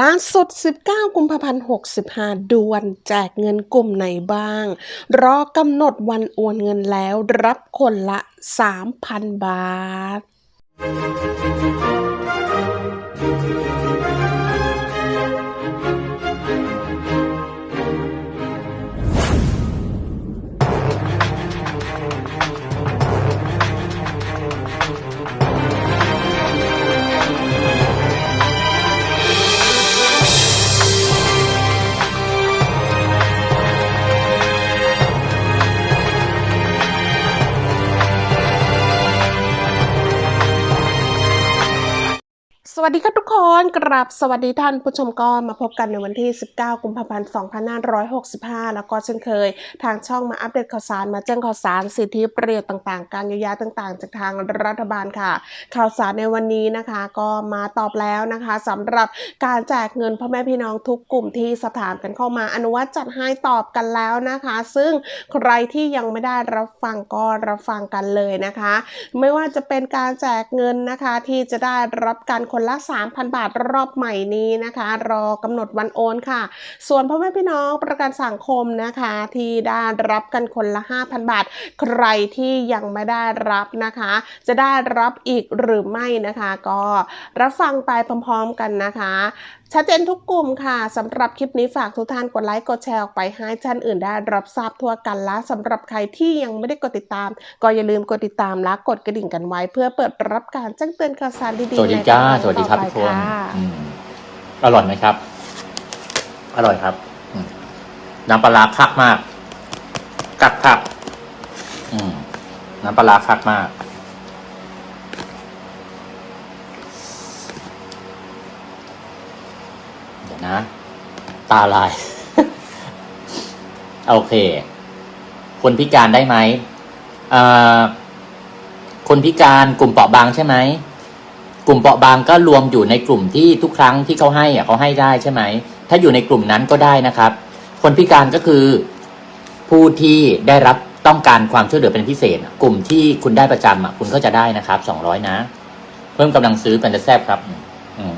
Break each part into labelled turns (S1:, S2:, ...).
S1: ล่าสุด19 กุมภาพันธ์ 65 ด่วน แจกเงินกลุ่มไหนบ้าง รอกำหนดวันโอนเงินแล้ว รับคนละ 3,000 บาท วัสดีครับทุกคนกราบสวัสดีท่านผู้ชมก็มาพบกันในวันที่ 19 กุมภาพันธ์ 2565 แล้วก็เช่นเคย ทางช่องมาอัปเดตข่าวสารมาแจ้งข่าวสารสิทธิประโยชน์ต่างๆ การเยียวยาต่างๆ จากทางรัฐบาลค่ะ ข่าวสารในวันนี้นะคะก็มาตอบแล้วนะคะสำหรับการแจกเงินพ่อแม่พี่น้องทุกกลุ่มที่สอบถามกันเข้ามาอนุวัตจัดให้ตอบกันแล้วนะคะ ซึ่งใครที่ยังไม่ได้รับฟังก็รับฟังกันเลยนะคะ ไม่ว่าจะเป็นการแจกเงินนะคะที่จะได้รับการคนละละ 3,000 บาทรอบใหม่นี้นะคะ รอกำหนดวันโอนค่ะ ส่วนพ่อแม่พี่น้องประกันสังคมนะคะ ที่ได้รับกันคนละ 5,000 บาท ใครที่ยังไม่ได้รับนะคะ จะได้รับอีกหรือไม่นะคะ ก็รับฟังไปพร้อมๆกันนะคะ ชัดเจนทุกกลุ่มค่ะสำหรับคลิปนี้ฝากทุกท่านกดไลค์กดแชร์ออกไปให้ท่านอื่นได้รับทราบทั่วกันและสำหรับใครที่ยังไม่ได้กดติดตาม ก็อย่าลืมกดติดตามและกดกระดิ่งกันไว้ เพื่อเปิดรับการแจ้งเตือนข่าวสารดีๆ
S2: สวัสดีจ้า
S1: ใน
S2: สวัสดีครับ
S1: ต่
S2: ทุ
S1: อกไป
S2: คน
S1: ค่ะ
S2: อืมอร่อยไหมครับ อร่อยครับอืมน้ำปลาร้าคักมาก กักคักอืมน้ำปลาร้าคักมาก เดี๋ยว นะ ตาลาย โอเค คนพิการได้ไหมคนพิการกลุ่มเปราะบางใช่ไหมกลุ่มเปราะบางก็รวมอยู่ในกลุ่มที่ทุกครั้งที่เขาให้อะเขาให้ได้ใช่ไหม ถ้าอยู่ในกลุ่มนั้นก็ได้นะครับ คนพิการก็คือผู้ที่ได้รับต้องการความช่วยเหลือเป็นพิเศษ กลุ่มที่คุณได้ประจำอะคุณก็จะได้นะครับสองร้อยนะ เพิ่มกำลังซื้อเป็นจะแซบครับ อืม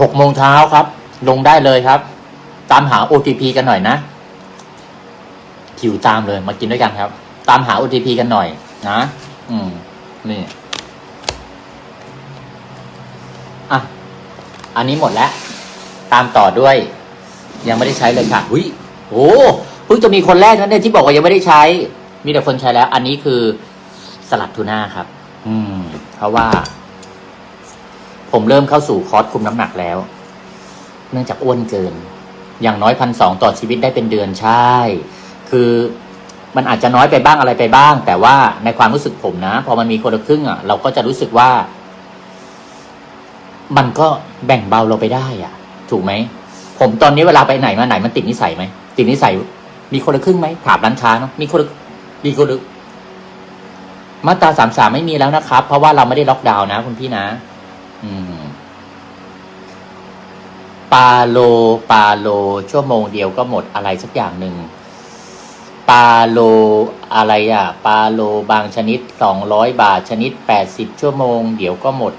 S2: หกโมงเช้าครับ ลงได้เลยครับ ตามหา OTP กันหน่อยนะหิวตามเลยมากินด้วยกันครับ ตามหา OTP กันหน่อย นะ อืม นี่อะอันนี้หมดแล้ว ตามต่อด้วย ยังไม่ได้ใช้เลยค่ะหุยโอ้เพิ่งจะมีคนแรกนั้นเนี่ยที่บอกว่ายังไม่ได้ใช้ มีแต่คนใช้แล้ว อันนี้คือสลัดทูน่าครับ อืม เพราะว่า ผมเริ่มเข้าสู่คอร์สคุมน้ำหนักแล้ว เนื่องจากอ้วนเกิน อย่างน้อยพันสองต่อชีวิตได้เป็นเดือนใช่ คือมันอาจจะน้อยไปบ้างอะไรไปบ้าง แต่ว่าในความรู้สึกผมนะ พอมันมีคนละครึ่งอะ เราก็จะรู้สึกว่า มันก็แบ่งเบาเราไปได้อะ ถูกไหม ผมตอนนี้เวลาไปไหนมาไหนมันติดนิสัยไหมติดนิสัย มีคนละครึ่งไหมถามร้านค้าเนาะมีคนละมีคนละมาตราสามสามไม่มีแล้วนะครับ เพราะว่าเราไม่ได้ล็อกดาวน์นะคุณพี่นะ ปาโล ปาโล ชั่วโมงเดียวก็หมดอะไรสักอย่างหนึ่ง ปาโล อะไรอะปาโลบางชนิดสองร้อยบาท ชนิดแปดสิบชั่วโมง เดี๋ยวก็หมด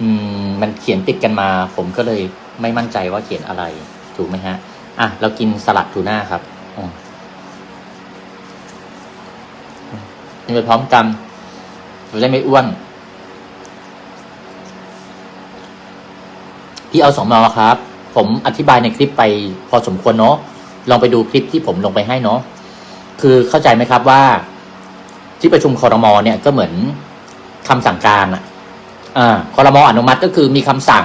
S2: อืม มันเขียนติดกันมา ผมก็เลยไม่มั่นใจว่าเขียนอะไร ถูกไหมฮะ อะ เรากินสลัดทูน่าครับอืมกินไปพร้อมกันเราจะไม่อ้วน พี่เอาสองมอครับ ผมอธิบายในคลิปไปพอสมควรเนาะลองไปดูคลิปที่ผมลงไปให้เนาะคือเข้าใจไหมครับว่า ที่ประชุมคอรมอเนี่ยก็เหมือนคำสั่งการอ่าคอรมออนุมัติก็คือมีคำสั่ง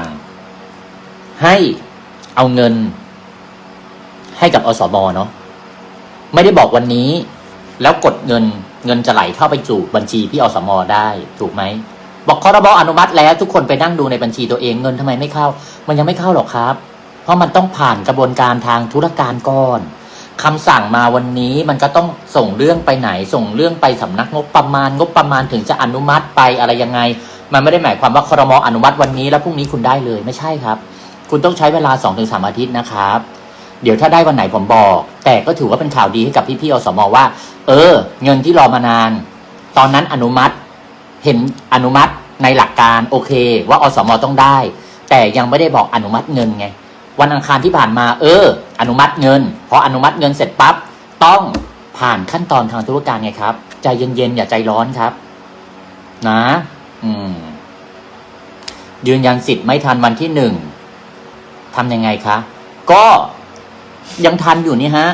S2: ให้เอาเงิน ให้กับอสมเนาะไม่ได้บอกวันนี้ แล้วกดเงินเงินจะไหลเข้าไปสู่บัญชีพี่อสมได้ ถูกไหม บอกคอรมออนุมัติแล้วทุกคนไปนั่งดูในบัญชีตัวเองเงินทำไมไม่เข้า มันยังไม่เข้าหรอกครับ เพราะมันต้องผ่านกระบวนการทางธุรการก่อนคำสั่งมาวันนี้มันก็ต้องส่งเรื่องไปไหน ส่งเรื่องไปสำนักงบประมาณ งบประมาณถึงจะอนุมัติไปอะไรยังไง มันไม่ได้หมายความว่าคอรมออนุมัติวันนี้แล้วพรุ่งนี้คุณได้เลยไม่ใช่ครับ คุณต้องใช้เวลา2อถึงสอาทิตย์นะครับเดี๋ยวถ้าได้วันไหนผมบอก แต่ก็ถือว่าเป็นข่าวดีให้กับพี่ๆอสมว่า เออ เงินที่รอมานาน ตอนนั้นอนุมัติ เห็นอนุมัติในหลักการโอเค ว่าอสมต้องได้ แต่ยังไม่ได้บอกอนุมัติเงินไง วันอังคารที่ผ่านมา เออ อนุมัติเงินพออนุมัติเงินเสร็จปั๊บต้องผ่านขั้นตอนทางธุรการไงครับใจเย็นๆอย่าใจร้อนครับ นะ อืม ยืนยันสิทธิ์ไม่ทันวันที่หนึ่งทำยังไงคะ ก็ยังทันอยู่นี่ฮะ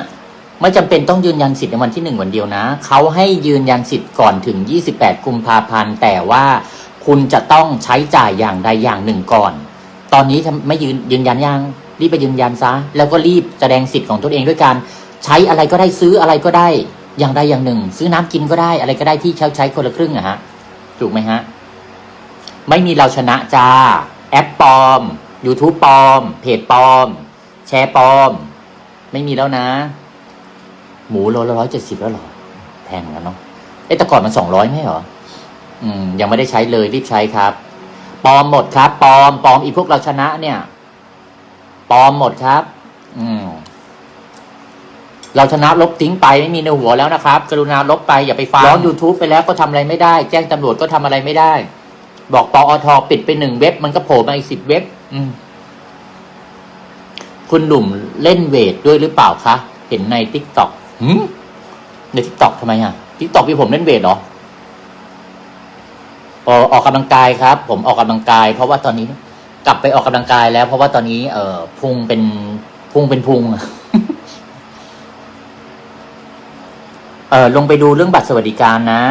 S2: ไม่จำเป็นต้องยืนยันสิทธิ์ในวันที่หนึ่งวันเดียวนะเขาให้ยืนยันสิทธิ์ก่อนถึง 28 กุมภาพันธ์ แต่ว่าคุณจะต้องใช้จ่ายอย่างใดอย่างหนึ่งก่อน ตอนนี้ไม่ยืนยืนยันยังรีบไปยืนยันซะ แล้วก็รีบแสดงสิทธิ์ของตัวเองด้วยการใช้อะไรก็ได้ซื้ออะไรก็ได้อย่างใดอย่างหนึ่ง ซื้อน้ำกินก็ได้อะไรก็ได้ที่ใช้ใช้คนละครึ่งอะฮะถูกไหมฮะไม่มีเราชนะจ้าแอปปลอม YouTube ปลอม เพจปลอม แชร์ปลอม ไม่มีแล้วนะ หมูโลละร้อยเจ็ดสิบแล้วหรอ แพงเหมือนกันเนาะเอ๊ะแต่ก่อนมันสองร้อยไม่หรอ อืม ยังไม่ได้ใช้เลยรีบใช้ครับ ปลอมหมดครับปลอมปลอมอีพวกเราชนะ เนี่ยปลอมหมดครับ อืม เราชนะลบทิ้งไปไม่มีในหัวแล้วนะครับ กรุณาลบไปอย่าไปฟังร้อง YouTube ไปแล้วก็ทำอะไรไม่ได้ แจ้งตำรวจก็ทำอะไรไม่ได้ บอกปอทปิดไปหนึ่งเว็บ มันก็โผล่มาอีกสิบเว็บ อืมคุณหนุ่มเล่นเวทด้วยหรือเปล่าคะ เห็นในทิกตอก หืมในทิกตอกทำไมอะทิกตอกพี่ผมเล่นเวทเหรอออออกกำลังกายครับ ผมออกกำลังกาย เพราะว่าตอนนี้ กลับไปออกกำลังกายแล้ว เพราะว่าตอนนี้ เอ่อพุงเป็นพุงเป็นพุงเออลงไปดูเรื่องบัตรสวัสดิการนะ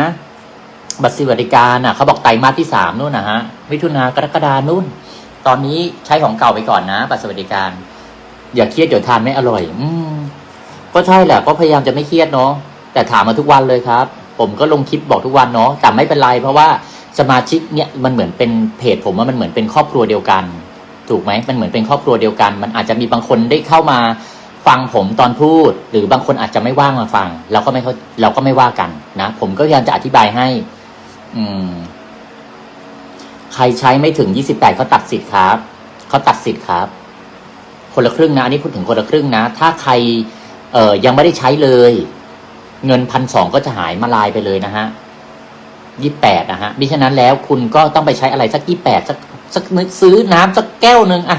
S2: บัตรสวัสดิการน่ะเขาบอกไตรมาสที่สามนู่นนะฮะมิถุนากรกฎานู่น ตอนนี้ใช้ของเก่าไปก่อนนะ บัตรสวัสดิการ อย่าเครียดเดี๋ยวทานไม่อร่อย อืม ก็ใช่แหละก็พยายามจะไม่เครียดเนาะแต่ถามมาทุกวันเลยครับ ผมก็ลงคลิปบอกทุกวันเนาะแต่ไม่เป็นไร เพราะว่าสมาชิกเนี่ยมันเหมือนเป็นเพจผมว่ามันเหมือนเป็นครอบครัวเดียวกัน ถูกไหมมันเหมือนเป็นครอบครัวเดียวกัน มันอาจจะมีบางคนได้เข้ามาฟังผมตอนพูด หรือบางคนอาจจะไม่ว่างมาฟัง เราก็ไม่เขาเราก็ไม่ว่ากันนะผมก็พยายามจะอธิบายให้ อืม ใครใช้ไม่ถึง28เขาตัดสิทธิ์ครับเขาตัดสิทธิ์ครับ คนละครึ่งนะอันนี้พูดถึงคนละครึ่งนะ ถ้าใคร เออยังไม่ได้ใช้เลย เงินพันสองก็จะหายมาลายไปเลยนะฮะยี่แปดนะฮะมิฉะนั้นแล้วคุณก็ต้องไปใช้อะไรสักยี่แปดสักสักนึกซื้อน้ำสักแก้วหนึ่งอะ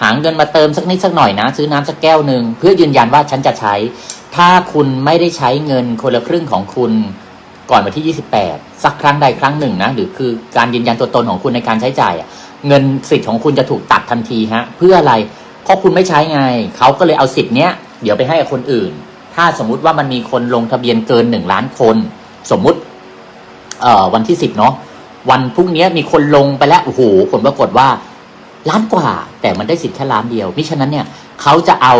S2: หาเงินมาเติมสักนิดสักหน่อยนะ ซื้อน้ำสักแก้วหนึ่งเพื่อยืนยันว่าฉันจะใช้ ถ้าคุณไม่ได้ใช้เงินคนละครึ่งของคุณก่อนวันที่ 28 สักครั้งใดครั้งหนึ่งนะหรือคือการยืนยันตัวตนของคุณในการใช้จ่ายอะเงินสิทธิ์ของคุณจะถูกตัดทันทีฮะ เพื่ออะไรเพราะคุณไม่ใช้ไงเขาก็เลยเอาสิทธิ์เนี้ย ดี๋ยวไปให้กับคนอื่น ถ้าสมมุติว่ามันมีคนลงทะเบียนเกินหนึ่งล้านคน สมมุติเอ่อวันที่สิบเนาะวันพรุ่งนี้มีคนลงไปแล้วโอ้โหผลปรากฏว่าล้านกว่า แต่มันได้สิทธิ์แค่ล้านเดียวมิฉะนั้นเนี่ยเขาจะเอา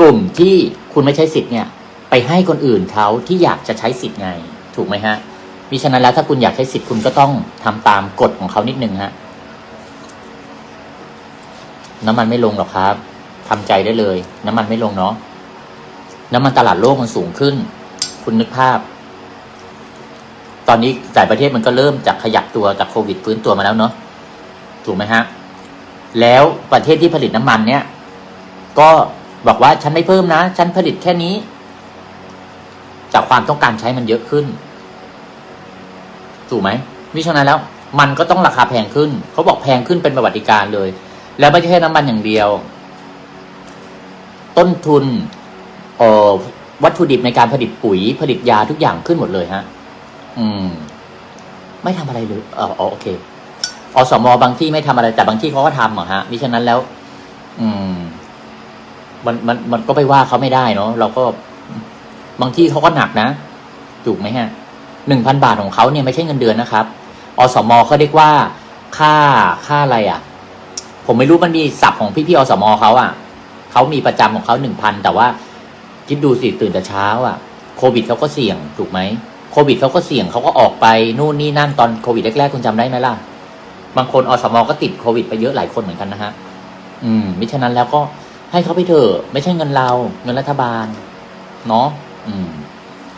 S2: กลุ่มที่คุณไม่ใช้สิทธิ์เนี่ย ไปให้คนอื่นเขาที่อยากจะใช้สิทธิ์ไง ถูกไหมฮะมิฉะนั้นแล้วถ้าคุณอยากใช้สิทธิ์คุณก็ต้องทำตามกฎของเขานิดนึงฮะน้ำมันไม่ลงหรอกครับ ทำใจได้เลย น้ำมันไม่ลงเนาะน้ำมันตลาดโลกมันสูงขึ้น คุณนึกภาพ ตอนนี้หลายประเทศมันก็เริ่มจากขยับตัวจากโควิดฟื้นตัวมาแล้วเนาะถูกไหมฮะ แล้วประเทศที่ผลิตน้ำมันเนี่ย ก็บอกว่าฉันไม่เพิ่มนะ ฉันผลิตแค่นี้ จากความต้องการใช้มันเยอะขึ้น ถูกไหมมิฉะนั้นแล้ว มันก็ต้องราคาแพงขึ้น เขาบอกแพงขึ้นเป็นประวัติการเลย แล้วไม่ใช่น้ำมันอย่างเดียว ต้นทุนเอ่อวัตถุดิบในการผลิตปุ๋ย ผลิตยาทุกอย่างขึ้นหมดเลยฮะ อืม ไม่ทำอะไรเลยเอออ๋อโอเคอสมบางที่ไม่ทำอะไรแต่บางที่เขาก็ทำเหรอฮะมิฉะนั้นแล้ว อืม มันมันมันก็ไปว่าเขาไม่ได้เนาะเราก็บางที่เขาก็หนักนะถูกไหมฮะหนึ่งพันบาทของเขาเนี่ยไม่ใช่เงินเดือนนะครับ อสมเขาเรียกว่า ค่าค่าอะไรอะ ผมไม่รู้มันมีศัพท์ของพี่พี่ๆอสมเขาอะ เขามีประจำของเขาหนึ่งพันแต่ว่าคิดดูสิตื่นแต่เช้าอะโควิดเขาก็เสี่ยงถูกไหมโควิดเขาก็เสี่ยงเขาก็ออกไปนู่นนี่นั่นตอนโควิดแรกๆคุณจำได้ไหมล่ะ บางคนอสมก็ติดโควิดไปเยอะหลายคนเหมือนกันนะฮะอืมมิฉะนั้นแล้วก็ให้เขาไปเถอะไม่ใช่เงินเราเงินรัฐบาล เนาะอืม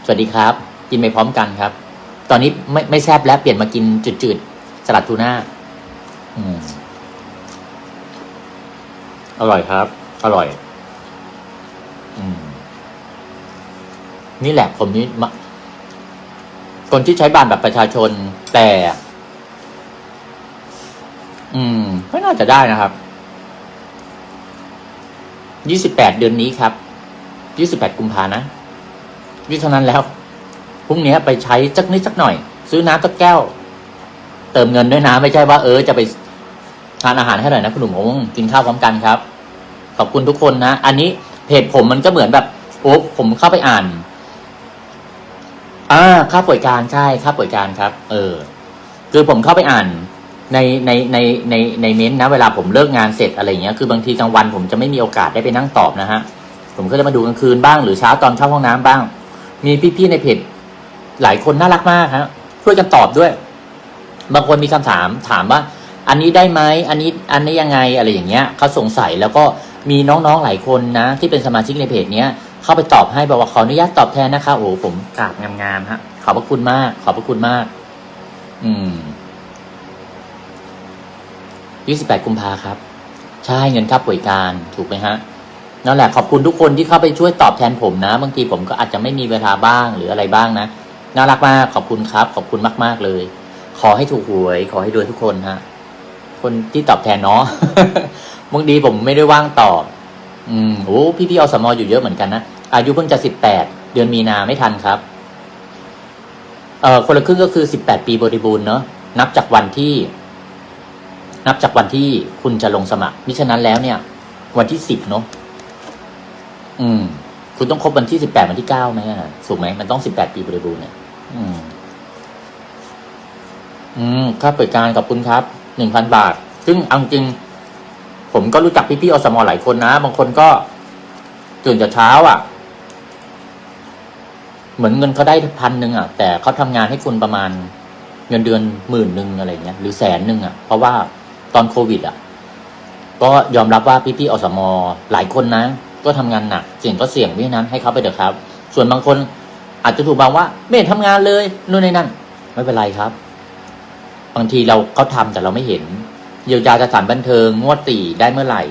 S2: สวัสดีครับ กินไปพร้อมกันครับ ตอนนี้ไม่ไม่แซบแล้วเปลี่ยนมากินจืดๆสลัดทูน่าอืมอร่อยครับ อร่อย อืม นี่แหละผมนี่มาคนที่ใช้บัตรแบบประชาชน แต่ อืมไม่น่าจะได้นะครับยี่สิบแปดเดือนนี้ครับยี่สิบแปดกุมภานะนี่เท่านั้นแล้วพรุ่งนี้ไปใช้สักนิดสักหน่อย ซื้อน้ำสักแก้ว เติมเงินด้วยนะไม่ใช่ว่าเออจะไปทานอาหารให้หน่อยนะคุณหนุ่มโอ้กินข้าวพร้อมกันครับ ขอบคุณทุกคนนะ อันนี้เพจผมมันก็เหมือนแบบโอ้ผมเข้าไปอ่าน อ่า ค่าป่วยการใช่ ค่าป่วยการครับ เออ คือผมเข้าไปอ่านในในในในในเม้นนะ เวลาผมเลิกงานเสร็จอะไรเงี้ย คือบางทีกลางวันผมจะไม่มีโอกาสได้ไปนั่งตอบนะฮะ ผมก็จะมาดูกลางคืนบ้างหรือเช้าตอนเข้าห้องน้ำบ้าง มีพี่ๆในเพจหลายคนน่ารักมากฮะ ช่วยกันตอบด้วย บางคนมีคำถามถามว่า อันนี้ได้ไหม อันนี้ อันนี้ยังไงอะไรอย่างเงี้ยเขาสงสัยแล้วก็ มีน้องๆหลายคนนะ ที่เป็นสมาชิกในเพจเนี้ยเข้าไปตอบให้บอกว่าขออนุญาตตอบแทนนะคะโอ้โหผมกราบงามๆฮะขอบพระคุณมาก ขอบพระคุณมาก อืม28กุมภาครับ ใช่เงินค่าป่วยการถูกไหมฮะนั่นแหละขอบคุณทุกคนที่เข้าไปช่วยตอบแทนผมนะ บางทีผมก็อาจจะไม่มีเวลาบ้างหรืออะไรบ้างนะน่ารักมากขอบคุณครับ ขอบคุณมาก ๆ เลย ขอให้ถูกหวย ขอให้รวยทุกคนฮะ คนที่ตอบแทนเนาะ บางทีผมไม่ได้ว่างตอบ อืมโอ้พี่พี่อสมออยู่เยอะเหมือนกันนะอายุเพิ่งจะ18เดือนมีนาไม่ทันครับเอ่อคนละครึ่งก็คือ18ปีบริบูรณ์เนาะนับจากวันที่ นับจากวันที่คุณจะลงสมัครมิฉะนั้นแล้วเนี่ย วันที่สิบเนาะอืม คุณต้องครบวันที่สิบแปดวันที่เก้าไหมถูกไหมมันต้องสิบแปดปีบริบูรณ์เนี่ยอืม อืมค่าเปิดการขอบคุณครับหนึ่งพันบาท ซึ่งเอาจริง ผมก็รู้จักพี่ๆอสมอหลายคนนะ บางคนก็ตื่นแต่เช้าอะ เหมือนเงินเขาได้พันหนึ่งอะ แต่เขาทำงานให้คุณประมาณเงินเดือนหมื่นหนึ่งอะไรเงี้ยหรือแสนหนึ่งอะ เพราะว่าตอนโควิด อะ ก็ยอมรับว่าพี่ๆอสมอหลายคนนะ ก็ทำงานหนักเสี่ยงก็เสี่ยงเพราะฉะนั้นให้เขาไปเถอะครับ ส่วนบางคนอาจจะถูกบางว่า ไม่เห็นทำงานเลยนู่นนี่นั่นไม่เป็นไรครับ บางทีเราเขาทำแต่เราไม่เห็น เยียวยาสถานบันเทิงงวดตีได้เมื่อไหร่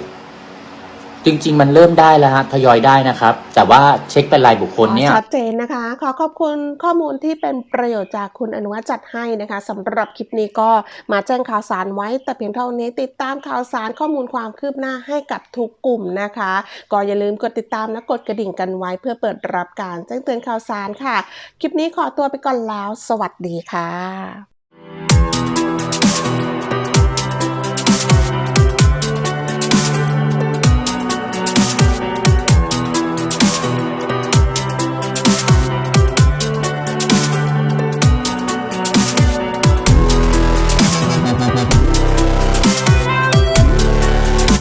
S2: จริง ๆ มันเริ่มได้แล้วฮะทยอยได้นะครับ แต่ว่าเช็คเป็นรายบุคคลเนี่ย
S1: ชัดเจนนะคะ ขอขอบคุณข้อมูลที่เป็นประโยชน์จากคุณอนุวัฒน์จัดให้นะคะสำหรับคลิปนี้ก็มาแจ้งข่าวสารไว้ แต่เพียงเท่านี้ติดตามข่าวสารข้อมูลความคืบหน้าให้กับทุกกลุ่มนะคะ ก็อย่าลืมกดติดตามและกดกระดิ่งกันไว้ เพื่อเปิดรับการแจ้งเตือนข่าวสารค่ะ คลิปนี้ขอตัวไปก่อนแล้ว สวัสดีค่ะ